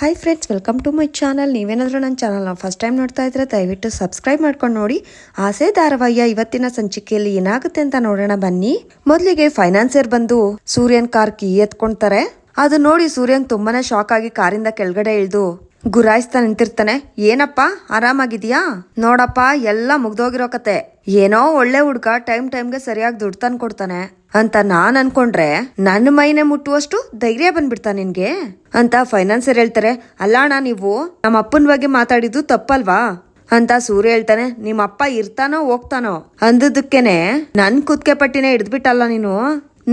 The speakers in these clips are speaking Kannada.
Hi friends welcome to my channel ನೀವೇನಾದರೂ ನನ್ನ ಚಾನಲ್ನ ಫಸ್ಟ್ ಟೈಮ್ ನೋಡ್ತಾ ಇದ್ರೆ ದಯವಿಟ್ಟು ಸಬ್ಸ್ಕ್ರೈಬ್ ಮಾಡ್ಕೊಂಡು ನೋಡಿ. ಆಸೆ ಧಾರಾವಾಹಿಯ ಇವತ್ತಿನ ಸಂಚಿಕೆಯಲ್ಲಿ ಏನಾಗುತ್ತೆ ಅಂತ ನೋಡೋಣ ಬನ್ನಿ. ಮೊದಲಿಗೆ ಫೈನಾನ್ಸಿಯರ್ ಬಂದು ಸೂರ್ಯನ್ ಕಾರ್ ಕೀ ಎತ್ಕೊಳ್ತಾರೆ ಅದು ನೋಡಿ ಸೂರ್ಯನ್ ತುಂಬಾನೇ ಶಾಕ್ ಆಗಿ ಕಾರಿಂದ ಕೆಳಗಡೆ ಇಳಿದು ಗುರಾಯಿಸ್ತಾ ನಿಂತಿರ್ತಾನೆ. ಏನಪ್ಪ? ಆರಾಮಾಗಿದ್ಯಾ ನೋಡಪ್ಪ, ಎಲ್ಲ ಮುಗ್ದೋಗಿರೋ ಕತೆ. ಏನೋ ಒಳ್ಳೆ ಹುಡ್ಗ ಟೈಮ್ ಟೈಮ್ಗೆ ಸರಿಯಾಗಿ ದುಡ್ಡು ತಂದು ಕೊಡ್ತಾನೆ ಅಂತ ನಾನ್ ಅನ್ಕೊಂಡ್ರೆ ನನ್ನ ಮೈನೆ ಮುಟ್ಟುವಷ್ಟು ಧೈರ್ಯ ಬಂದ್ಬಿಡ್ತಾ ನಿನ್ಗೆ? ಅಂತ ಫೈನಾನ್ಸರ್ ಹೇಳ್ತಾರೆ. ಅಲ್ಲ ಅಣ್ಣ, ನೀವು ನಮ್ಮ ಅಪ್ಪನ ಬಗ್ಗೆ ಮಾತಾಡಿದ್ದು ತಪ್ಪಲ್ವಾ? ಅಂತ ಸೂರ್ಯ ಹೇಳ್ತಾನೆ. ನಿಮ್ಮ ಅಪ್ಪ ಇರ್ತಾನೋ ಹೋಗ್ತಾನೋ ಅಂದದಕ್ಕೇನೆ ನನ್ ಕುದ್ಕೆ ಪಟ್ಟಿನೇ ಹಿಡ್ದ್ಬಿಟ್ಟಲ್ಲ ನೀನು?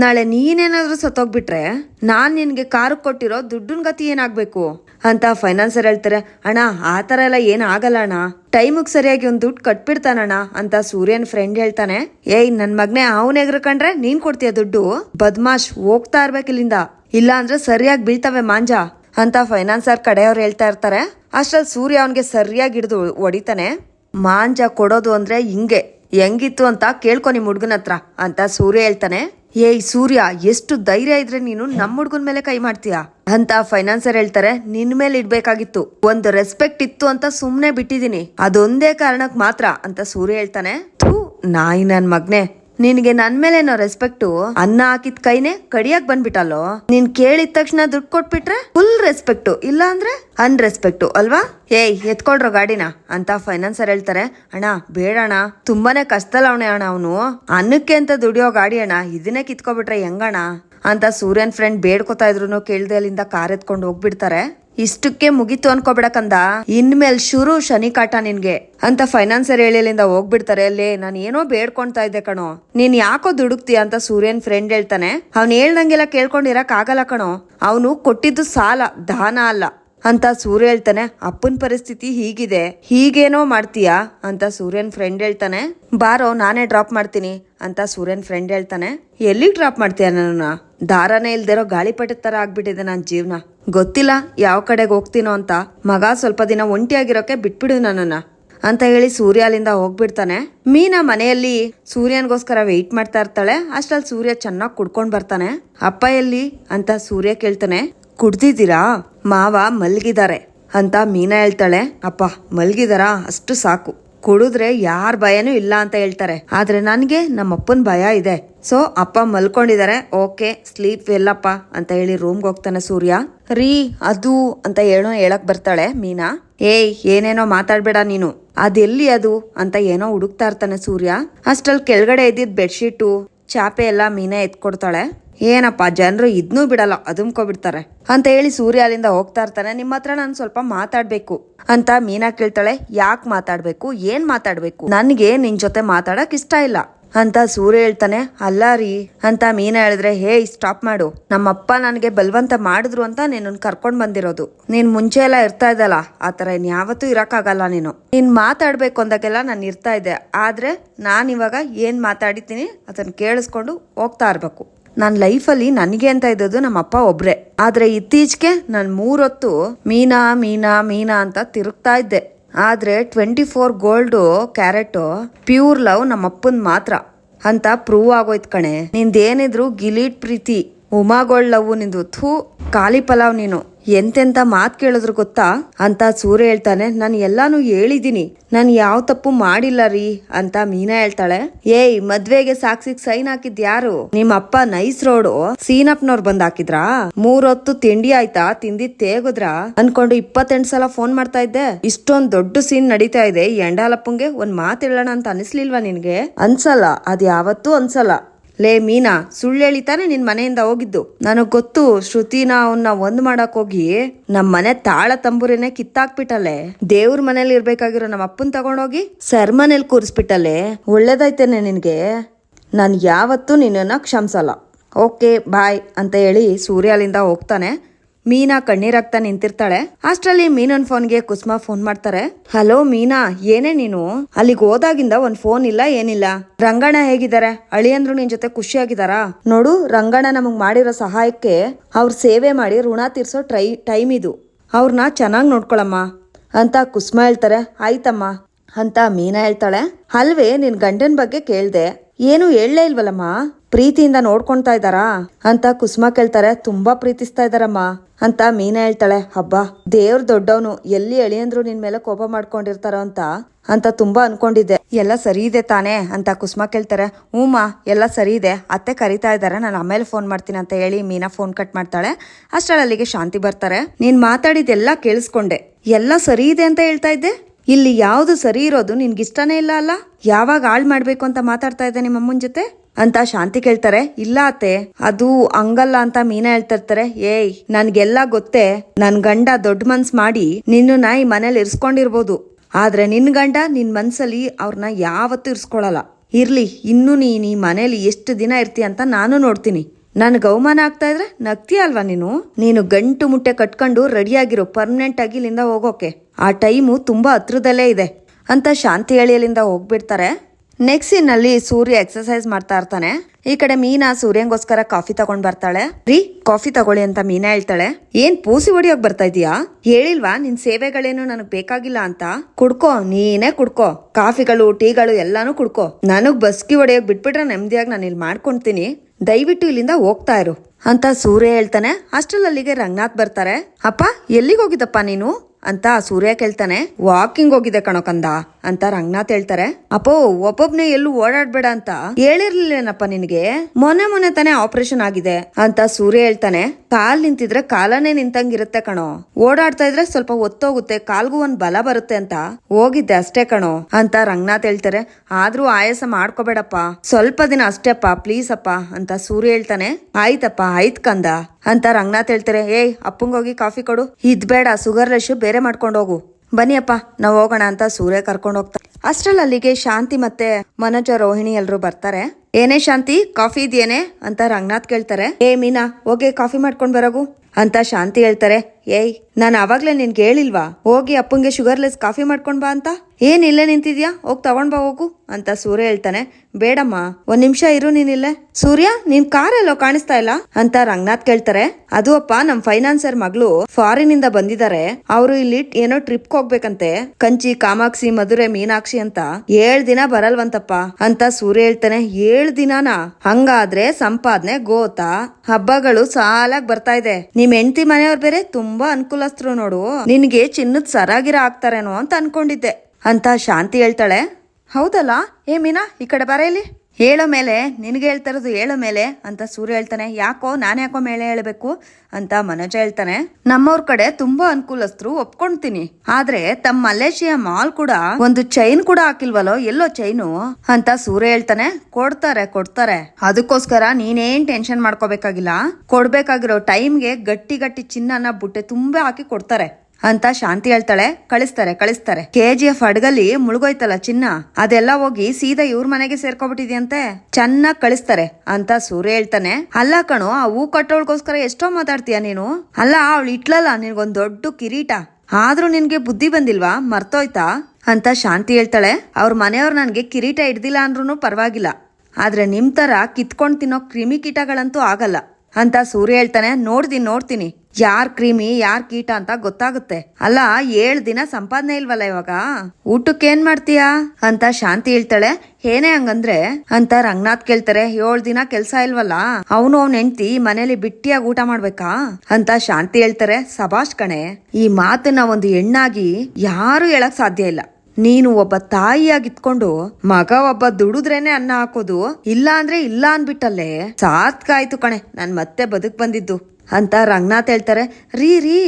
ನಾಳೆ ನೀನೇನಾದ್ರೂ ಸತ್ತೋಗ್ಬಿಟ್ರೆ ನಾನು ನಿನಗೆ ಕಾರು ಕೊಟ್ಟಿರೋ ದುಡ್ಡಿನ ಗತಿ ಏನಾಗಬೇಕು? ಅಂತ ಫೈನಾನ್ಸರ್ ಹೇಳ್ತಾರೆ, ಅಣ್ಣ, ಆ ಥರ ಎಲ್ಲ ಏನ್ ಆಗಲ್ಲ ಅಣ್ಣ. ಟೈಮಿಗೆ ಸರಿಯಾಗಿ ಒಂದು ದುಡ್ಡು ಕಟ್ಬಿಡ್ತಾನಣ್ಣ ಅಂತ ಸೂರ್ಯನ್ ಫ್ರೆಂಡ್ ಹೇಳ್ತಾನೆ. ಏಯ್ ನನ್ನ ಮಗ್ನೆ ಅವನ್ ಎಗ್ರಕಂಡ್ರೆ ನೀನ್ ಕೊಡ್ತೀಯ ದುಡ್ಡು? ಬದ್ಮಾಶ್ ಹೋಗ್ತಾ ಇರ್ಬೇಕು ಇಲ್ಲಿಂದ. ಇಲ್ಲ ಅಂದ್ರೆ ಸರಿಯಾಗಿ ಬೀಳ್ತವೆ ಮಾಂಜ, ಅಂತ ಫೈನಾನ್ಸರ್ ಕಡೆಯವ್ರು ಹೇಳ್ತಾ ಇರ್ತಾರೆ. ಅಷ್ಟ್ರಲ್ಲಿ ಸೂರ್ಯ ಅವನ್ಗೆ ಸರಿಯಾಗಿ ಹಿಡಿದು ಹೊಡಿತಾನೆ. ಮಾಂಜ ಕೊಡೋದು ಅಂದ್ರೆ ಹಿಂಗೆ. ಹೆಂಗಿತ್ತು ಅಂತ ಕೇಳ್ಕೊ ನಿಮ್ಮ ಹುಡ್ಗನ ಹತ್ರ ಅಂತ ಸೂರ್ಯ ಹೇಳ್ತಾನೆ. ಏಯ್ ಸೂರ್ಯ, ಎಷ್ಟು ಧೈರ್ಯ ಇದ್ರೆ ನೀನು ನಮ್ಮ ಹುಡುಗನ ಮೇಲೆ ಕೈ ಮಾಡ್ತೀಯಾ? ಅಂತ ಫೈನಾನ್ಸರ್ ಹೇಳ್ತಾರೆ, ನಿನ್ ಮೇಲೆ ಇಡ್ಬೇಕಾಗಿತ್ತು. ಒಂದು ರೆಸ್ಪೆಕ್ಟ್ ಇತ್ತು ಅಂತ ಸುಮ್ನೆ ಬಿಟ್ಟಿದೀನಿ. ಅದೊಂದೇ ಕಾರಣಕ್ಕೆ ಮಾತ್ರ ಅಂತ ಸೂರ್ಯ ಹೇಳ್ತಾನೆ. ಥೂ, ನಾಯಿ ನನ್ ಮಗ್ನೆ. ನಿನ್ಗೆ ನನ್ ಮೇಲೇನೋ ರೆಸ್ಪೆಕ್ಟು ಅನ್ನ ಹಾಕಿದ ಕೈನೇ ಕಡಿಯಕ್ ಬಂದ್ಬಿಟ್ಟಲ್ಲೋ? ನೀನ್ ಕೇಳಿದ ತಕ್ಷಣ ದುಡ್ಡು ಕೊಟ್ಬಿಟ್ರೆ ಫುಲ್ ರೆಸ್ಪೆಕ್ಟು ಇಲ್ಲ ಅಂದ್ರೆ ಅನ್ರೆಸ್ಪೆಕ್ಟು ಅಲ್ವಾ? ಏಯ್, ಎತ್ಕೊಳ್ರೋ ಗಾಡಿನ, ಅಂತ ಫೈನಾನ್ಸರ್ ಹೇಳ್ತಾರೆ. ಅಣ್ಣ ಬೇಡಣ್ಣ ತುಂಬಾನೇ ಕಷ್ಟದಲ್ಲ ಅಣ್ಣ ಅವನು. ಅನ್ನಕ್ಕೆ ಅಂತ ದುಡಿಯೋ ಗಾಡಿ ಅಣ್ಣ, ಇದನ್ನೇ ಕಿತ್ಕೊಬಿಟ್ರೆ ಹೆಂಗಣ್ಣ? ಅಂತ ಸೂರ್ಯನ್ ಫ್ರೆಂಡ್ ಬೇಡ್ಕೊತಾ ಇದ್ರು ಕೇಳ್ದೆ ಅಲ್ಲಿಂದ ಕಾರ್ ಎತ್ಕೊಂಡು ಹೋಗ್ಬಿಡ್ತಾರೆ. ಇಷ್ಟಕ್ಕೆ ಮುಗಿತು ಅನ್ಕೋಬಿಡಕಂದ. ಇನ್ಮೇಲ್ ಶುರು ಶನಿ ಕಾಟ ನಿನ್ಗೆ. ಅಂತ ಫೈನಾನ್ಸರ್ ಹೇಳಿಲಿಂದ ಹೋಗ್ಬಿಡ್ತಾರೆ. ಅಲ್ಲಿ ನಾನು ಏನೋ ಬೇಡ್ಕೊಂತಾ ಇದ್ದೆ ಕಣೋ. ನೀನ್ ಯಾಕೋ ದುಡುಕ್ತಿ ಅಂತ ಸೂರ್ಯನ್ ಫ್ರೆಂಡ್ ಹೇಳ್ತಾನೆ. ಅವ್ನ್ ಹೇಳ್ದಂಗೆಲ್ಲ ಕೇಳ್ಕೊಂಡಿರಕ್ ಆಗಲ್ಲ ಕಣೋ. ಅವನು ಕೊಟ್ಟಿದ್ದು ಸಾಲ, ದಾನ ಅಲ್ಲ ಅಂತ ಸೂರ್ಯ ಹೇಳ್ತಾನೆ. ಅಪ್ಪನ ಪರಿಸ್ಥಿತಿ ಹೀಗಿದೆ. ಹೀಗೇನೋ ಮಾಡ್ತೀಯಾ ಅಂತ ಸೂರ್ಯನ್ ಫ್ರೆಂಡ್ ಹೇಳ್ತಾನೆ. ಬಾರೋ, ನಾನೇ ಡ್ರಾಪ್ ಮಾಡ್ತೀನಿ ಅಂತ ಸೂರ್ಯನ್ ಫ್ರೆಂಡ್ ಹೇಳ್ತಾನೆ. ಎಲ್ಲಿಗೆ ಡ್ರಾಪ್ ಮಾಡ್ತೀಯ ನನ್ನ ದಾರನೇ ಇಲ್ದಿರೋ ಗಾಳಿಪಟದ ತರ ಆಗ್ಬಿಟ್ಟಿದೆ ನನ್ನ ಜೀವನ. ಗೊತ್ತಿಲ್ಲ ಯಾವ ಕಡೆಗೆ ಹೋಗ್ತೀನೋ ಅಂತ. ಮಗ ಸ್ವಲ್ಪ ದಿನ ಒಂಟಿಯಾಗಿರೋಕೆ ಬಿಟ್ಬಿಡು ನನ್ನನ್ನ. ಅಂತ ಹೇಳಿ ಸೂರ್ಯ ಅಲ್ಲಿಂದ ಹೋಗ್ಬಿಡ್ತಾನೆ. ಮೀನಾ ಮನೆಯಲ್ಲಿ ಸೂರ್ಯನ್ಗೋಸ್ಕರ ವೆಯ್ಟ್ ಮಾಡ್ತಾ ಇರ್ತಾಳೆ. ಅಷ್ಟ್ರಲ್ಲಿ ಸೂರ್ಯ ಚೆನ್ನಾಗಿ ಕುಡ್ಕೊಂಡು ಬರ್ತಾನೆ. ಅಪ್ಪ ಎಲ್ಲಿ? ಅಂತ ಸೂರ್ಯ ಕೇಳ್ತಾನೆ. ಕುಡ್ದಿದ್ದೀರಾ? ಮಾವ ಮಲ್ಗಿದ್ದಾರೆ ಅಂತ ಮೀನಾ ಹೇಳ್ತಾಳೆ. ಅಪ್ಪ ಮಲ್ಗಿದಾರಾ ಅಷ್ಟು ಸಾಕು. ಕುಡಿದ್ರೆ ಯಾರ ಭಯನೂ ಇಲ್ಲ ಅಂತ ಹೇಳ್ತಾರೆ. ಆದ್ರೆ ನನಗೆ ನಮ್ಮ ಅಪ್ಪನ ಭಯ ಇದೆ. ಸೊ ಅಪ್ಪ ಮಲ್ಕೊಂಡಿದ್ದಾರೆ ಓಕೆ ಸ್ಲೀಪ್ ಎಲ್ಲಪ್ಪ ಅಂತ ಹೇಳಿ ರೂಮ್ಗೆ ಹೋಗ್ತಾನೆ ಸೂರ್ಯ. ರೀ, ಅದು ಅಂತ ಏನೋ ಹೇಳಕ್ ಬರ್ತಾಳೆ ಮೀನಾ. ಏಯ್, ಏನೇನೋ ಮಾತಾಡ್ಬೇಡ ನೀನು. ಅದೆಲ್ಲಿ ಅದು ಅಂತ ಏನೋ ಹುಡುಕ್ತಾ ಇರ್ತಾನೆ ಸೂರ್ಯ. ಅಷ್ಟ್ರಲ್ಲಿ ಕೆಳಗಡೆ ಇದ್ದಿದ್ ಬೆಡ್ಶೀಟು ಚಾಪೆ ಎಲ್ಲ ಮೀನಾ ಎತ್ಕೊಡ್ತಾಳೆ. ಏನಪ್ಪ, ಜನರು ಇದ್ನೂ ಬಿಡಲ್ಲ, ಅದುಮ್ಕೊಬಿಡ್ತಾರೆ. ಅಂತ ಹೇಳಿ ಸೂರ್ಯ ಅಲ್ಲಿಂದ ಹೋಗ್ತಾ ಇರ್ತಾನೆ. ನಿಮ್ಮ ಹತ್ರ ನಾನು ಸ್ವಲ್ಪ ಮಾತಾಡ್ಬೇಕು ಅಂತ ಮೀನಾ ಕೇಳ್ತಾಳೆ. ಯಾಕೆ ಮಾತಾಡ್ಬೇಕು? ಏನ್ ಮಾತಾಡ್ಬೇಕು? ನನ್ಗೆ ನಿನ್ ಜೊತೆ ಮಾತಾಡಕ್ ಇಷ್ಟ ಇಲ್ಲ ಅಂತ ಸೂರ್ಯ ಹೇಳ್ತಾನೆ. ಅಲ್ಲ ರೀ ಅಂತ ಮೀನಾ ಹೇಳಿದ್ರೆ, ಹೇ ಸ್ಟಾಪ್ ಮಾಡು. ನಮ್ಮಪ್ಪ ನನಗೆ ಬಲವಂತ ಮಾಡಿದ್ರು ಅಂತ ನಿನ್ನನ್ನು ಕರ್ಕೊಂಡು ಬಂದಿರೋದು. ನೀನ್ ಮುಂಚೆ ಎಲ್ಲ ಇರ್ತಾ ಇದ್ದಲ್ಲ ಆತರ ಇನ್ ಯಾವತ್ತೂ ಇರಕ್ಕಾಗಲ್ಲ ನೀನು. ನೀನ್ ಮಾತಾಡ್ಬೇಕು ಅಂದಾಗೆಲ್ಲ ನಾನು ಇರ್ತಾ ಇದ್ದೆ. ಆದ್ರೆ ನಾನ್ ಇವಾಗ ಏನ್ ಮಾತಾಡಿದ್ದೀನಿ ಅದನ್ನ ಕೇಳಿಸ್ಕೊಂಡು ಹೋಗ್ತಾ ಇರ್ಬೇಕು. ನನ್ನ ಲೈಫಲ್ಲಿ ನನಗೆ ಅಂತ ಇದ್ದದ್ದು ನಮ್ಮ ಅಪ್ಪ ಒಬ್ಬರೇ ಆದರೆ ಇತ್ತೀಚೆಗೆ ನಾನು ಮೂರೊತ್ತು ಮೀನಾ ಮೀನಾ ಮೀನಾ ಅಂತ ತಿರುಗ್ತಾ ಇದ್ದೆ. ಆದರೆ twenty four gold carat pure love ನಮ್ಮ ಅಪ್ಪನ ಮಾತ್ರ. ಅಂತ ಪ್ರೂವ್ ಆಗೋಯ್ತು ಕಣೆ. ನಿಂದೇನಿದ್ರು ಗಿಲೀಟ್ ಪ್ರೀತಿ. ಉಮಾಗೋಳ್ ಲವ್ ನಿಂದು ಥೂ, ಖಾಲಿ ಪಲಾವ್ ನೀನು. ಎಂತೆಂತ ಮಾತ್ ಕೇಳಿದ್ರು ಗೊತ್ತಾ? ಅಂತ ಸೂರ್ಯ ಹೇಳ್ತಾನೆ, ನಾನು ಎಲ್ಲಾನು ಹೇಳಿದೀನಿ. ನಾನು ಯಾವ ತಪ್ಪು ಮಾಡಿಲ್ಲ ರೀ, ಅಂತ ಮೀನಾ ಹೇಳ್ತಾಳೆ. ಏಯ್, ಮದ್ವೆಗೆ ಸಾಕ್ಸಿಗ್ ಸೈನ್ ಹಾಕಿದ್ ಯಾರು? ನಿಮ್ಮ ಅಪ್ಪ ನೈಸ್ ರೋಡು. ಸೀನಪ್ನವ್ರು ಬಂದ್ ಹಾಕಿದ್ರಾ? ಮೂರೊತ್ತು ತಿಂಡಿ ಆಯ್ತಾ? ತಿಂದಿದ್ ತೇಗುದ್ರ? ಅನ್ಕೊಂಡು ಇಪ್ಪತ್ತೆಂಟು ಸಲ ಫೋನ್ ಮಾಡ್ತಾ ಇದ್ದೆ. ಇಷ್ಟೊಂದ್ ದೊಡ್ಡ ಸೀನ್ ನಡೀತಾ ಇದೆ. ಎಂಡಾಲಪ್ಪಂಗೆ ಒಂದ್ ಮಾತ್ ಹೇಳೋಣ ಅಂತ ಅನಿಸ್ಲಿಲ್ವಾ ನಿನ್ಗೆ? ಅನ್ಸಲ್ಲ ಅದ್ ಯಾವತ್ತೂ ಅನ್ಸಲ್ಲ. ಲೇ ಮೀನಾ, ಸುಳ್ಳು ಹೇಳಿತಾನೆ ನಿನ್ ಮನೆಯಿಂದ ಹೋಗಿದ್ದು. ನನಗ್ ಗೊತ್ತು, ಶ್ರುತಿನ ಅವನ್ನ ಒಂದ್ ಮಾಡಕ್ ಹೋಗಿ ನಮ್ ಮನೆ ತಾಳ ತಂಬೂರಿನೇ ಕಿತ್ತಾಕ್ಬಿಟ್ಟಲೆ ದೇವ್ರ ಮನೇಲಿ ಇರ್ಬೇಕಾಗಿರೋ ನಮ್ಮ ಅಪ್ಪನ್ ತಗೊಂಡೋಗಿ ಸರ್ ಮನೇಲಿ ಕೂರಿಸ್ಬಿಟ್ಟಲೆ ಒಳ್ಳೇದಾಯ್ತೇನೆ ನಿನ್ಗೆ. ನಾನು ಯಾವತ್ತೂ ನಿನ್ನನ್ನು ಕ್ಷಮಿಸಲ್ಲ. ಓಕೆ, ಬಾಯ್, ಅಂತ ಹೇಳಿ ಸೂರ್ಯ ಅಲ್ಲಿಂದ ಹೋಗ್ತಾನೆ. ಮೀನಾ ಕಣ್ಣೀರಾಗ್ತಾ ನಿಂತಿರ್ತಾಳೆ. ಅಷ್ಟರಲ್ಲಿ ಮೀನನ್ ಫೋನ್ಗೆ ಕುಸುಮಾ ಫೋನ್ ಮಾಡ್ತಾರೆ. ಹಲೋ ಮೀನಾ, ಏನೇ ನೀನು? ಅಲ್ಲಿಗೆ ಹೋದಾಗಿಂದ ಒಂದ್ ಫೋನ್ ಇಲ್ಲ, ಏನಿಲ್ಲ. ರಂಗಣ್ಣ ಹೇಗಿದ್ದಾರೆ? ಅಳಿಯಂದ್ರು ನಿನ್ ಜೊತೆ ಖುಷಿಯಾಗಿದ್ದಾರಾ? ನೋಡು, ರಂಗಣ್ಣ ನಮಗ್ ಮಾಡಿರೋ ಸಹಾಯಕ್ಕೆ ಅವ್ರ ಸೇವೆ ಮಾಡಿ ಋಣ ತೀರ್ಸೋ ಟ್ರೈ, ಟೈಮ್ ಇದು. ಅವ್ರನ್ನ ಚೆನ್ನಾಗಿ ನೋಡ್ಕೊಳಮ್ಮ. ಅಂತ ಕುಸುಮಾ ಹೇಳ್ತಾರೆ. ಆಯ್ತಮ್ಮ. ಅಂತ ಮೀನಾ ಹೇಳ್ತಾಳೆ. ಅಲ್ವೇ, ನಿನ್ ಗಂಡನ್ ಬಗ್ಗೆ ಕೇಳ್ದೆ. ಏನು ಹೇಳಲೇ ಇಲ್ವಲ್ಲಮ್ಮ? ಪ್ರೀತಿಯಿಂದ ನೋಡ್ಕೊಳ್ತಾ ಇದ್ದಾರಾ? ಅಂತ ಕುಸುಮ ಕೇಳ್ತಾರೆ. ತುಂಬಾ ಪ್ರೀತಿಸ್ತಾ ಇದ್ದಾರಮ್ಮ ಅಂತ ಮೀನಾ ಹೇಳ್ತಾಳೆ. ಹಬ್ಬ ದೇವ್ರ ದೊಡ್ಡವನು. ಎಲ್ಲಿ ಎಳಿಯಂದ್ರು ನಿನ್ ಮೇಲೆ ಕೋಪ ಮಾಡ್ಕೊಂಡಿರ್ತಾರೋ ಅಂತ ಅಂತ ತುಂಬಾ ಅನ್ಕೊಂಡಿದ್ದೆ. ಎಲ್ಲ ಸರಿ ಇದೆ ತಾನೇ? ಅಂತ ಕುಸುಮ ಕೇಳ್ತಾರೆ. ಹ್ಞೂಮ್ಮ ಎಲ್ಲ ಸರಿ ಇದೆ. ಅತ್ತೆ ಕರಿತಾ ಇದ್ದಾರೆ. ನಾನು ಆಮೇಲೆ ಫೋನ್ ಮಾಡ್ತೀನಿ ಅಂತ ಹೇಳಿ ಮೀನಾ ಫೋನ್ ಕಟ್ ಮಾಡ್ತಾಳೆ. ಅಷ್ಟರಲ್ಲಿಗೆ ಶಾಂತಿ ಬರ್ತಾರೆ. ನೀನ್ ಮಾತಾಡಿದೆಲ್ಲ ಕೇಳಿಸ್ಕೊಂಡೆ. ಎಲ್ಲ ಸರಿ ಇದೆ ಅಂತ ಹೇಳ್ತಾ ಇದ್ದೆ? ಇಲ್ಲಿ ಯಾವುದು ಸರಿ ಇರೋದು ನಿನ್ಗೆ ಇಷ್ಟನೇ ಇಲ್ಲ ಅಲ್ಲ? ಯಾವಾಗ ಹಾಳ್ ಮಾಡಬೇಕು ಅಂತ ಮಾತಾಡ್ತಾ ಇದ್ದೆ ನಿಮ್ಮ ಅಮ್ಮನ ಜೊತೆ? ಅಂತ ಶಾಂತಿ ಕೇಳ್ತಾರೆ, ಇಲ್ಲ ಅತ್ತೆ, ಅದು ಹಂಗಲ್ಲ ಅಂತ ಮೀನಾ ಹೇಳ್ತಾ ಇರ್ತಾರೆ, ಏಯ್, ನನ್ಗೆಲ್ಲ ಗೊತ್ತೇ, ನನ್ ಗಂಡ ದೊಡ್ಡ ಮನ್ಸ್ ಮಾಡಿ ನಿನ್ನ ನಾಯಿ ಮನೇಲಿ ಇರ್ಸ್ಕೊಂಡಿರ್ಬೋದು. ಆದ್ರೆ ನಿನ್ ಗಂಡ ನಿನ್ ಮನ್ಸಲ್ಲಿ ಅವ್ರನ್ನ ಯಾವತ್ತೂ ಇರ್ಸ್ಕೊಳಲ್ಲ. ಇರ್ಲಿ, ಇನ್ನು ನೀನ್ ಈ ಮನೇಲಿ ಎಷ್ಟು ದಿನ ಇರ್ತೀಯ ಅಂತ ನಾನು ನೋಡ್ತೀನಿ. ನನ್ಗೆ ಗೌಮಾನ ಆಗ್ತಾ ಇದ್ರೆ ನಗ್ತೀಯ ಅಲ್ವಾ ನೀನು? ನೀನು ಗಂಟು ಮುಟ್ಟೆ ಕಟ್ಕೊಂಡು ರೆಡಿಯಾಗಿರೋ ಪರ್ಮನೆಂಟ್ ಆಗಿ ಇಲ್ಲಿಂದ ಹೋಗೋಕೆ. ಆ ಟೈಮು ತುಂಬಾ ಹತ್ರದಲ್ಲೇ ಇದೆ. ಅಂತ ಶಾಂತಿ ಹೇಳಿ ಅಲ್ಲಿಂದ ಹೋಗ್ಬಿಡ್ತಾರೆ. ನೆಕ್ಸ್ಟ್ ಸೀನಲ್ಲಿ ಸೂರ್ಯ ಎಕ್ಸರ್ಸೈಸ್ ಮಾಡ್ತಾ ಇರ್ತಾನೆ. ಈ ಕಡೆ ಮೀನಾ ಸೂರ್ಯಂಗೋಸ್ಕರ ಕಾಫಿ ತಗೊಂಡ್ ಬರ್ತಾಳೆ. ರೀ ಕಾಫಿ ತಗೊಳ್ಳಿ ಅಂತ ಮೀನಾ ಹೇಳ್ತಾಳೆ. ಏನ್ ಪೂಸಿ ಹೊಡಿಯೋಕ್ ಬರ್ತಾ ಇದೀಯಾ? ಹೇಳಿಲ್ವಾ, ನಿನ್ ಸೇವೆಗಳೇನು ನನಗ್ ಬೇಕಾಗಿಲ್ಲ ಅಂತ? ಕುಡ್ಕೋ, ನೀನೇ ಕುಡ್ಕೋ. ಕಾಫಿಗಳು, ಟೀಗಳು ಎಲ್ಲಾನು ಕುಡ್ಕೋ. ನನಗ್ ಬಸ್ಕಿ ಹೊಡಿಯೋಕ್ ಬಿಟ್ಬಿಟ್ರೆ ನೆಮ್ಮದಿಯಾಗಿ ನಾನು ಇಲ್ಲಿ ಮಾಡ್ಕೊಂತೀನಿ. ದಯವಿಟ್ಟು ಇಲ್ಲಿಂದ ಹೋಗ್ತಾ ಇರು. ಅಂತ ಸೂರ್ಯ ಹೇಳ್ತಾನೆ. ಅಲ್ಲಿಗೆ ರಂಗನಾಥ್ ಬರ್ತಾರೆ. ಅಪ್ಪ, ಎಲ್ಲಿಗೆ ಹೋಗಿದ್ದಪ್ಪ ನೀನು? ಅಂತ ಸೂರ್ಯ ಕೇಳ್ತಾನೆ. ವಾಕಿಂಗ್ ಹೋಗಿದೆ ಕಣೋ ಕಂದ. ಅಂತ ರಂಗನಾಥ್ ಹೇಳ್ತಾರೆ. ಅಪ್ಪೋ, ಒಬ್ಬೊಬ್ನೆ ಎಲ್ಲೂ ಓಡಾಡ್ಬೇಡ ಅಂತ ಹೇಳಿರ್ಲಿಲ್ಲೇನಪ್ಪ ನಿನಗೆ? ಮೊನ್ನೆ ಮೊನ್ನೆ ತಾನೇ ಆಪರೇಷನ್ ಆಗಿದೆ ಅಂತ ಸೂರ್ಯ ಹೇಳ್ತಾನೆ. ಕಾಲ್ ನಿಂತಿದ್ರೆ ಕಾಲನೇ ನಿಂತಂಗಿರುತ್ತೆ ಕಣೋ. ಓಡಾಡ್ತಾ ಇದ್ರೆ ಸ್ವಲ್ಪ ಒತ್ತೋಗುತ್ತೆ ಕಾಲ್ಗೂ ಒಂದ್ ಬಲ ಬರುತ್ತೆ ಅಂತ. ಹೋಗಿದ್ದೆ ಅಷ್ಟೇ ಕಣೋ ಅಂತ ರಂಗನಾಥ್ ಹೇಳ್ತಾರೆ. ಆದ್ರೂ ಆಯಾಸ ಮಾಡ್ಕೋಬೇಡಪ್ಪ. ಸ್ವಲ್ಪ ದಿನ ಅಷ್ಟೇಪ್ಪ ಪ್ಲೀಸ್ ಅಪ್ಪ ಅಂತ ಸೂರ್ಯ ಹೇಳ್ತಾನೆ. ಆಯ್ತಪ್ಪ, ಆಯ್ತ್ ಕಂದ ಅಂತ ರಂಗನಾಥ್ ಹೇಳ್ತಾರೆ. ಏಯ್ ಅಪ್ಪಂಗೋಗಿ ಕಾಫಿ ಕೊಡು. ಇದ್ ಬೇಡ ಸುಗರ್ ರಶ್ ಬೇರೆ ಮಾಡ್ಕೊಂಡು ಹೋಗು. ಬನ್ನಿ ನಾವು ನಾವ್ ಹೋಗೋಣ ಅಂತ ಸೂರ್ಯ ಕರ್ಕೊಂಡು ಹೋಗ್ತಾರೆ ಅಷ್ಟ್ರಲ್ಲಿ ಅಲ್ಲಿಗೆ ಶಾಂತಿ ಮತ್ತೆ ಮನೋಜ ರೋಹಿಣಿ ಎಲ್ರು ಬರ್ತಾರೆ. ಏನೇ ಶಾಂತಿ, ಕಾಫಿ ಇದೆಯೇನೆ? ಅಂತ ರಂಗನಾಥ್ ಕೇಳ್ತಾರೆ. ಏ ಮೀನಾ, ಹೋಗಿ ಕಾಫಿ ಮಾಡ್ಕೊಂಡ್ ಬರೋಗು? ಅಂತ ಶಾಂತಿ ಹೇಳ್ತಾರೆ. ಏಯ್, ನಾನು ಆವಾಗಲೇ ನಿನ್ಗೆ ಹೇಳಿಲ್ವಾ? ಹೋಗಿ ಅಪ್ಪಂಗೆ ಶುಗರ್ಲೆಸ್ ಕಾಫಿ ಮಾಡ್ಕೊಂಡ್ ಬಾ ಅಂತ? ಏನ್ ಇಲ್ಲೇ ನಿಂತಿದ್ಯಾ? ಹೋಗ್ ತಗೊಂಡ್ ಬಾ, ಹೋಗು ಅಂತ ಸೂರ್ಯ ಹೇಳ್ತಾನೆ. ಬೇಡಮ್ಮ, ಒಂದ್ ನಿಮಿಷ ಇರು ನೀನಿಲ್ಲೇ ಸೂರ್ಯ, ನಿನ್ ಕಾರ್ ಎಲ್ಲೋ ಕಾಣಿಸ್ತಾ ಇಲ್ಲ? ಅಂತ ರಂಗನಾಥ್ ಕೇಳ್ತಾರೆ. ಅದು ಅಪ್ಪ, ನಮ್ ಫೈನಾನ್ಸರ್ ಮಗಳು ಫಾರಿನ್ ಇಂದ ಬಂದಿದ್ದಾರೆ. ಅವರು ಇಲ್ಲಿ ಏನೋ ಟ್ರಿಪ್ ಹೋಗ್ಬೇಕಂತೆ. ಕಂಚಿ, ಕಾಮಾಕ್ಷಿ, ಮಧುರೆ, ಮೀನಾಕ್ಷಿ ಅಂತ ಏಳ್ ದಿನ ಬರಲ್ವಂತಪ್ಪ ಅಂತ ಸೂರ್ಯ ಹೇಳ್ತಾನೆ. ಏಳ್ ದಿನಾನ? ಹಂಗಾದ್ರೆ ಸಂಪಾದನೆ ಗೋತಾ. ಹಬ್ಬಗಳು ಸಾಲಾಗ್ ಬರ್ತಾ ಇದೆ. ನಿಮ್ ಹೆಂಡತಿ ಮನೆಯವ್ರು ಬೇರೆ ತುಂಬಾ ಅನುಕೂಲಸ್ಥರು ನೋಡು. ನಿನ್ಗೆ ಚಿನ್ನದ ಸರಾಗಿರ ಆಗ್ತಾರೇನೋ ಅಂತ ಅನ್ಕೊಂಡಿದ್ದೆ. ಅಂತ ಶಾಂತಿ ಹೇಳ್ತಾಳೆ. ಹೌದಲ್ಲ? ಏ ಮೀನಾ, ಈ ಕಡೆ ಬರ ಇಲ್ಲಿ. ಹೇಳೋ ಮೇಲೆ, ನಿನಗೆ ಹೇಳ್ತಾ ಇರೋದು ಹೇಳೋ ಮೇಲೆ ಅಂತ ಸೂರ್ಯ ಹೇಳ್ತಾನೆ. ಯಾಕೋ ನಾನು ಯಾಕೋ ಮೇಲೆ ಹೇಳಬೇಕು ಅಂತ ಮನೋಜ ಹೇಳ್ತಾನೆ. ನಮ್ಮವ್ರ ಕಡೆ ತುಂಬಾ ಅನುಕೂಲಸ್ಥರು ಒಪ್ಕೊಂತೀನಿ ಆದ್ರೆ ತಮ್ಮ ಮಲೇಷಿಯಾ ಮಾಲ್ ಕೂಡ ಒಂದು ಚೈನ್ ಕೂಡ ಹಾಕಿಲ್ವಲ್ಲೋ, ಎಲ್ಲೋ ಚೈನು ಅಂತ ಸೂರ್ಯ ಹೇಳ್ತಾನೆ. ಕೊಡ್ತಾರೆ ಕೊಡ್ತಾರೆ. ಅದಕ್ಕೋಸ್ಕರ ನೀನೇನ್ ಟೆನ್ಷನ್ ಮಾಡ್ಕೋಬೇಕಾಗಿಲ್ಲ. ಕೊಡ್ಬೇಕಾಗಿರೋ ಟೈಮ್ಗೆ ಗಟ್ಟಿ ಗಟ್ಟಿ ಚಿನ್ನನ ಬುಟ್ಟೆ ತುಂಬಾ ಹಾಕಿ ಕೊಡ್ತಾರೆ. ಅಂತ ಶಾಂತಿ ಹೇಳ್ತಾಳೆ. ಕಳಿಸ್ತಾರೆ ಕಳಿಸ್ತಾರೆ. ಕೆ ಜಿ ಎಫ್ ಹಡ್ಗಲ್ಲಿ ಮುಳುಗೋಯ್ತಲ್ಲ ಚಿನ್ನ? ಅದೆಲ್ಲ ಹೋಗಿ ಸೀದಾ ಇವ್ರ ಮನೆಗೆ ಸೇರ್ಕೊಬಿಟ್ಟಿದ್ಯಂತೆ? ಚೆನ್ನಾಗ್ ಕಳಿಸ್ತಾರೆ ಅಂತ ಸೂರ್ಯ ಹೇಳ್ತಾನೆ. ಅಲ್ಲ ಕಣು, ಆ ಹೂ ಕಟ್ಟೋಳ್ಗೋಸ್ಕರ ಎಷ್ಟೋ ಮಾತಾಡ್ತೀಯ ನೀನು? ಅಲ್ಲ, ಅವಳು ಇಟ್ಲಲ್ಲ ನಿನ್ಗೊಂದ್ ದೊಡ್ಡ ಕಿರೀಟ. ಆದ್ರೂ ನಿನ್ಗೆ ಬುದ್ಧಿ ಬಂದಿಲ್ವಾ? ಮರ್ತೋಯ್ತಾ? ಅಂತ ಶಾಂತಿ ಹೇಳ್ತಾಳೆ. ಅವ್ರ ಮನೆಯವ್ರು ನನ್ಗೆ ಕಿರೀಟ ಹಿಡ್ದಿಲ್ಲ ಅಂದ್ರೂ ಪರವಾಗಿಲ್ಲ. ಆದ್ರೆ ನಿಮ್ ತರ ಕಿತ್ಕೊಂಡು ತಿನ್ನೋ ಕ್ರಿಮಿ ಕೀಟಗಳಂತೂ ಆಗಲ್ಲ. ಅಂತ ಸೂರ್ಯ ಹೇಳ್ತಾನೆ, ನೋಡ್ತೀನಿ ನೋಡ್ತೀನಿ. ಯಾರ್ ಕ್ರಿಮಿ, ಯಾರ್ ಕೀಟ ಅಂತ ಗೊತ್ತಾಗುತ್ತೆ. ಅಲ್ಲ, ಏಳ್ ದಿನ ಸಂಪಾದನೆ ಇಲ್ವಲ್ಲ ಇವಾಗ? ಊಟಕ್ಕೆ ಏನ್ ಮಾಡ್ತೀಯಾ? ಅಂತ ಶಾಂತಿ ಹೇಳ್ತಾಳೆ. ಏನೇ ಹಂಗಂದ್ರೆ? ಅಂತ ರಂಗನಾಥ್ ಕೇಳ್ತಾರೆ. ಏಳ್ ದಿನ ಕೆಲ್ಸ ಇಲ್ವಲ್ಲ? ಅವನು ಅವ್ನ ಹೆಂಡತಿ ಮನೇಲಿ ಬಿಟ್ಟಿಯಾಗಿ ಊಟ ಮಾಡ್ಬೇಕಾ? ಅಂತ ಶಾಂತಿ ಹೇಳ್ತಾರೆ. ಸಭಾಷ್ ಕಣೆ, ಈ ಮಾತನ್ನ ಒಂದು ಹೆಣ್ಣಾಗಿ ಯಾರು ಹೇಳಕ್ ಸಾಧ್ಯ ಇಲ್ಲ. ನೀನು ಒಬ್ಬ ತಾಯಿಯಾಗಿ ಇತ್ಕೊಂಡು ಮಗ ಒಬ್ಬ ದುಡಿದ್ರೇನೆ ಅನ್ನ ಹಾಕೋದು. ಇಲ್ಲ ಅಂದ್ರೆ ಇಲ್ಲ ಅನ್ಬಿಟ್ಟಲ್ಲೇ ಸಾತ್ಕಾಯ್ತು ಕಣೆ, ನಾನ್ ಮತ್ತೆ ಬದುಕ್ ಬಂದಿದ್ದು. ಅಂತ ರಂಗನಾಥ್ ಹೇಳ್ತಾರೆ, ರೀ ರೀ,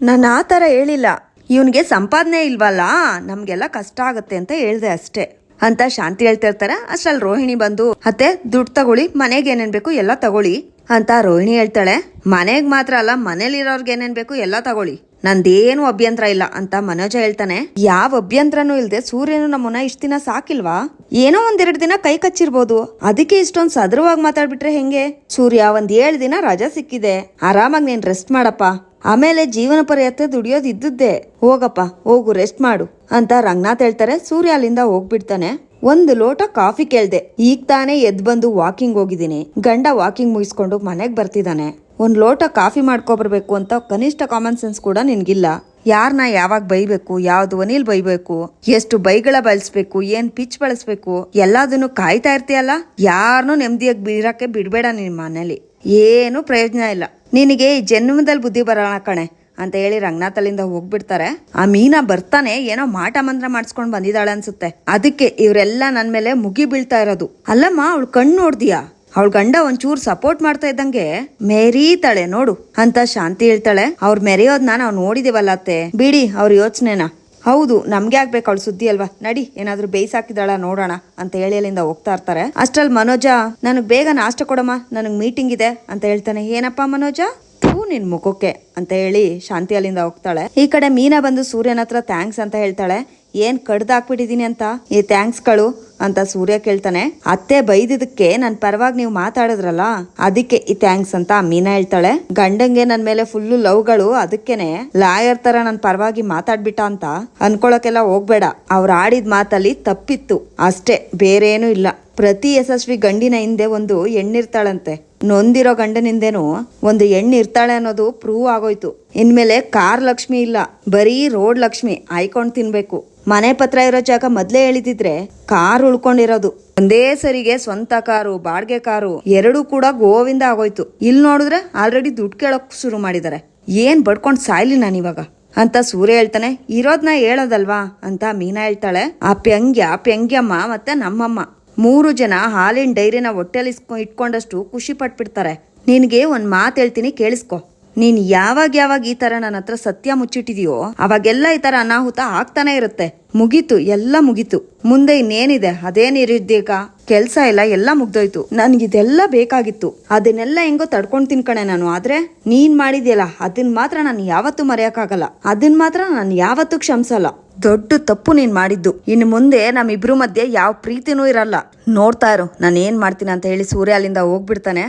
ನಾನು ಆ ಥರ ಹೇಳಿಲ್ಲ. ಇವನಿಗೆ ಸಂಪಾದನೆ ಇಲ್ವಲ್ಲ, ನಮ್ಗೆಲ್ಲ ಕಷ್ಟ ಆಗುತ್ತೆ ಅಂತ ಹೇಳ್ದೆ ಅಷ್ಟೇ. ಅಂತ ಶಾಂತಿ ಹೇಳ್ತಾ ಇರ್ತಾರೆ, ಅಷ್ಟ್ರಲ್ಲಿ ರೋಹಿಣಿ ಬಂದು ಮತ್ತೆ ದುಡ್ಡು ತಗೊಳ್ಳಿ, ಮನೆಗೆ ಏನೇನ್ ಬೇಕು ಎಲ್ಲ ತಗೊಳ್ಳಿ. ಅಂತ ರೋಹಿಣಿ ಹೇಳ್ತಾಳೆ, ಮನೆಗೆ ಮಾತ್ರ ಅಲ್ಲ, ಮನೇಲಿರೋರ್ಗೆ ಏನೇನ್ ಬೇಕು ಎಲ್ಲ ತಗೊಳ್ಳಿ. ನಂದೇನು ಅಭ್ಯಂತರ ಇಲ್ಲ ಅಂತ ಮನೋಜ ಹೇಳ್ತಾನೆ. ಯಾವ ಅಭ್ಯಂತರನೂ ಇಲ್ದೆ ಸೂರ್ಯನು ನಮ್ಮನ್ನ ಇಷ್ಟ ದಿನ ಸಾಕಿಲ್ವಾ? ಏನೋ ಒಂದೆರಡು ದಿನ ಕೈ ಕಚ್ಚಿರ್ಬೋದು. ಅದಕ್ಕೆ ಇಷ್ಟೊಂದ್ ಸದೃವಾಗಿ ಮಾತಾಡ್ಬಿಟ್ರೆ ಹೆಂಗೆ? ಸೂರ್ಯ ಒಂದ್ ಏಳು ದಿನ ರಜಾ ಸಿಕ್ಕಿದೆ. ಆರಾಮಾಗಿ ನೀನ್ ರೆಸ್ಟ್ ಮಾಡಪ್ಪ. ಆಮೇಲೆ ಜೀವನ ಪರ್ಯಂತ ದುಡಿಯೋದು ಇದ್ದದ್ದೇ. ಹೋಗಪ್ಪ, ಹೋಗು ರೆಸ್ಟ್ ಮಾಡು ಅಂತ ರಂಗನಾಥ್ ಹೇಳ್ತಾರೆ. ಸೂರ್ಯ ಅಲ್ಲಿಂದ ಹೋಗ್ಬಿಡ್ತಾನೆ. ಒಂದು ಲೋಟ ಕಾಫಿ ಕೇಳ್ದೆ. ಈಗ ತಾನೇ ಎದ್ ಬಂದು ವಾಕಿಂಗ್ ಹೋಗಿದ್ದೀನಿ. ಗಂಡ ವಾಕಿಂಗ್ ಮುಗಿಸ್ಕೊಂಡು ಮನೆಗೆ ಬರ್ತಿದ್ದಾನೆ ಒಂದ್ ಲೋಟ ಕಾಫಿ ಮಾಡ್ಕೊಬರ್ಬೇಕು ಅಂತ ಕನಿಷ್ಠ ಕಾಮನ್ ಸೆನ್ಸ್ ಕೂಡ ನಿನಗಿಲ್ಲ. ಯಾರನ್ನ ಯಾವಾಗ ಬೈಬೇಕು ಯಾವ ಧ್ವನಿಲ್ ಬೈಬೇಕು, ಎಷ್ಟು ಬೈಗಳ ಬಳಸ್ಬೇಕು, ಏನ್ ಪಿಚ್ ಬಳಸ್ಬೇಕು, ಎಲ್ಲದನ್ನು ಕಾಯ್ತಾ ಇರ್ತೀಯಲ್ಲ? ಯಾರನ್ನೂ ನೆಮ್ಮದಿಯಾಗಿ ಬೀರಕ್ಕೆ ಬಿಡಬೇಡ ನಿನ್ ಮನೇಲಿ. ಏನು ಪ್ರಯೋಜನ ಇಲ್ಲ. ನಿನಗೆ ಈ ಜನ್ಮದಲ್ಲಿ ಬುದ್ಧಿ ಬರೋಣ ಕಣೆ, ಅಂತ ಹೇಳಿ ರಂಗನಾಥಲ್ಲಿಂದ ಹೋಗ್ಬಿಡ್ತಾರೆ. ಆ ಮೀನಾ ಬರ್ತಾನೆ ಏನೋ ಮಾಟ ಮಂತ್ರ ಮಾಡಿಸ್ಕೊಂಡು ಬಂದಿದ್ದಾಳೆ ಅನ್ಸುತ್ತೆ. ಅದಕ್ಕೆ ಇವರೆಲ್ಲ ನನ್ನ ಮೇಲೆ ಮುಗಿ ಬೀಳ್ತಾ ಇರೋದು. ಅಲ್ಲಮ್ಮ, ಅವಳು ಕಣ್ಣು ನೋಡ್ದಿಯಾ? ಅವಳ ಗಂಡ ಒಂಚೂರ್ ಸಪೋರ್ಟ್ ಮಾಡ್ತಾ ಇದ್ದಂಗೆ ಮೆರೀತಾಳೆ ನೋಡು. ಅಂತ ಶಾಂತಿ ಹೇಳ್ತಾಳೆ. ಅವ್ರ ಮೆರೆಯೋದ್ನ ನಾವು ನೋಡಿದೇವಲ್ಲ ಅತ್ತೆ. ಬಿಡಿ ಅವ್ರ ಯೋಚನೆನ. ಹೌದು, ನಮ್ಗೆ ಆಗ್ಬೇಕು ಅವಳು ಸುದ್ದಿ ಅಲ್ವಾ? ನಡಿ, ಏನಾದ್ರೂ ಬೇಯಿಸಾಕಿದಾಳ ನೋಡೋಣ ಅಂತ ಹೇಳಿ ಅಲ್ಲಿಂದ ಹೋಗ್ತಾ ಇರ್ತಾರೆ. ಅಷ್ಟ್ರಲ್ಲಿ ಮನೋಜ, ನನಗ್ ಬೇಗ ನಾಷ್ಟ ಕೊಡಮ್ಮ, ನನಗ್ ಮೀಟಿಂಗ್ ಇದೆ ಅಂತ ಹೇಳ್ತಾನೆ. ಏನಪ್ಪಾ ಮನೋಜ? ಥೂ, ನಿನ್ ಮುಖಕ್ಕೆ ಅಂತ ಹೇಳಿ ಶಾಂತಿ ಅಲ್ಲಿಂದ ಹೋಗ್ತಾಳೆ. ಈ ಕಡೆ ಮೀನಾ ಬಂದು ಸೂರ್ಯನ ಹತ್ರ ಥ್ಯಾಂಕ್ಸ್ ಅಂತ ಹೇಳ್ತಾಳೆ. ಏನ್ ಕಡ್ದಾಕ್ಬಿಟ್ಟಿದೀನಿ ಅಂತ? ಈ ಥ್ಯಾಂಕ್ಸ್ಗಳು ಅಂತ ಸೂರ್ಯ ಕೇಳ್ತಾನೆ. ಅತ್ತೆ ಬೈದಿದ್ದಕ್ಕೆ ನನ್ ಪರವಾಗಿ ನೀವು ಮಾತಾಡಿದ್ರಲ್ಲ? ಅದಕ್ಕೆ ಈ ಥ್ಯಾಂಕ್ಸ್ ಅಂತ ಮೀನಾ ಹೇಳ್ತಾಳೆ. ಗಂಡಂಗೆ ನನ್ ಮೇಲೆ ಫುಲ್ಲು ಲವ್ಗಳು, ಅದಕ್ಕೇನೆ ಲಾಯರ್ ತರ ನನ್ ಪರವಾಗಿ ಮಾತಾಡ್ಬಿಟ್ಟ ಅಂತ ಅನ್ಕೊಳಕೆಲ್ಲ ಹೋಗ್ಬೇಡ. ಅವ್ರ ಆಡಿದ ಮಾತಲ್ಲಿ ತಪ್ಪಿತ್ತು. ಅಷ್ಟೇ, ಬೇರೇನೂ ಇಲ್ಲ. ಪ್ರತಿ ಯಶಸ್ವಿ ಗಂಡಿನ ಹಿಂದೆ ಒಂದು ಹೆಣ್ಣಿರ್ತಾಳಂತೆ. ನೊಂದಿರೋ ಗಂಡನಿಂದೇನು ಒಂದು ಹೆಣ್ಣು ಇರ್ತಾಳೆ ಅನ್ನೋದು ಪ್ರೂವ್ ಆಗೋಯ್ತು. ಇನ್ಮೇಲೆ ಕಾರ್ ಲಕ್ಷ್ಮಿ ಇಲ್ಲ. ಬರೀ ರೋಡ್ ಲಕ್ಷ್ಮಿ ಆಯ್ಕೊಂಡು ತಿನ್ಬೇಕು. ಮನೆ ಪತ್ರ ಇರೋ ಜಾಗ ಮೊದ್ಲೇ ಹೇಳಿದಿದ್ರೆ ಕಾರ್ ಉಳ್ಕೊಂಡಿರೋದು. ಒಂದೇ ಸರಿಗೆ ಸ್ವಂತ ಕಾರು, ಬಾಡಿಗೆ ಕಾರು ಎರಡೂ ಕೂಡ ಗೋವಿಂದ ಆಗೋಯ್ತು. ಇಲ್ಲಿ ನೋಡಿದ್ರೆ ಆಲ್ರೆಡಿ ದುಡ್ಡು ಕೇಳೋಕ್ ಶುರು ಮಾಡಿದ್ದಾರೆ ಏನ್ ಬಡ್ಕೊಂಡ್ ಸಾಯ್ಲಿ ಇವಾಗ? ಅಂತ ಸೂರ್ಯ ಹೇಳ್ತಾನೆ, ಇರೋದ್ನ ಹೇಳೋದಲ್ವಾ? ಅಂತ ಮೀನಾ ಹೇಳ್ತಾಳೆ, ಆ ಪ್ಯಂಗ್ಯ ಪ್ಯಂಗ್ಯಮ್ಮ ಮತ್ತೆ ನಮ್ಮಮ್ಮ. ಮೂರು ಜನ ಹಾಲಿನ ಡೈರಿನ ಹೊಟ್ಟೆಲಿ ಇಟ್ಕೊಂಡಷ್ಟು ಖುಷಿ ಪಟ್ಬಿಡ್ತಾರೆ. ನಿನಗೆ ಒಂದು ಮಾತು ಹೇಳ್ತೀನಿ ಕೇಳಿಸ್ಕೊ. ನೀನ್ ಯಾವಾಗ ಯಾವಾಗ ಈ ತರ ನನ್ನ ಹತ್ರ ಸತ್ಯ ಮುಚ್ಚಿಟ್ಟಿದೀಯೋ, ಅವಾಗೆಲ್ಲ ಈ ತರ ಅನಾಹುತ ಆಗ್ತಾನೆ ಇರುತ್ತೆ. ಮುಗೀತು, ಎಲ್ಲ ಮುಗೀತು. ಮುಂದೆ ಇನ್ನೇನಿದೆ? ಅದೇ ನಿರುದ್ಯೋಗ, ಕೆಲ್ಸ ಇಲ್ಲ ಎಲ್ಲ ಮುಗ್ದೋಯ್ತು. ನನ್ಗಿದೆಲ್ಲ ಬೇಕಾಗಿತ್ತು. ಅದನ್ನೆಲ್ಲ ಹೆಂಗೋ ತಡ್ಕೊಂಡ್ ತಿನ್ಕಣೆ ನಾನು. ಆದ್ರೆ ನೀನ್ ಮಾಡಿದ್ಯಲ್ಲ, ಅದನ್ ಮಾತ್ರ ನಾನು ಯಾವತ್ತೂ ಮರೆಯಕ್ಕಾಗಲ್ಲ. ಅದನ್ ಮಾತ್ರ ನಾನು ಯಾವತ್ತು ಕ್ಷಮಿಸಲ್ಲ. ದೊಡ್ಡ ತಪ್ಪು ನೀನ್ ಮಾಡಿದ್ದು. ಇನ್ನು ಮುಂದೆ ನಮ್ಮಿಬ್ರು ಮಧ್ಯೆ ಯಾವ ಪ್ರೀತಿನೂ ಇರಲ್ಲ. ನೋಡ್ತಾ ಇರು, ನಾನು ಏನ್ ಮಾಡ್ತೀನಿ ಅಂತ ಹೇಳಿ ಸೂರ್ಯ ಅಲ್ಲಿಂದ ಹೋಗ್ಬಿಡ್ತಾನೆ.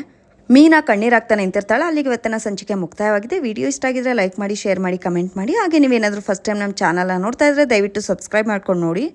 ಮೀನಾ ಕಣ್ಣೀರಾಗ್ತಾ ನಿಂತಿರ್ತಾಳೆ. ಅಲ್ಲಿಗೆ ಇವತ್ತಿನ ಸಂಚಿಕೆ ಮುಕ್ತಾಯವಾಗಿದೆ. ವಿಡಿಯೋ ಇಷ್ಟ ಆಗಿದ್ರೆ ಲೈಕ್ ಮಾಡಿ, ಶೇರ್ ಮಾಡಿ, ಕಮೆಂಟ್ ಮಾಡಿ. ಹಾಗೆ ನೀವೇನಾದರೂ ಫಸ್ಟ್ ಟೈಮ್ ನಮ್ಮ ಚಾನಲ್ನ ನೋಡ್ತಾ ಇದ್ರೆ ದಯವಿಟ್ಟು ಸಬ್ಸ್ಕ್ರೈಬ್ ಮಾಡ್ಕೊಂಡು ನೋಡಿ.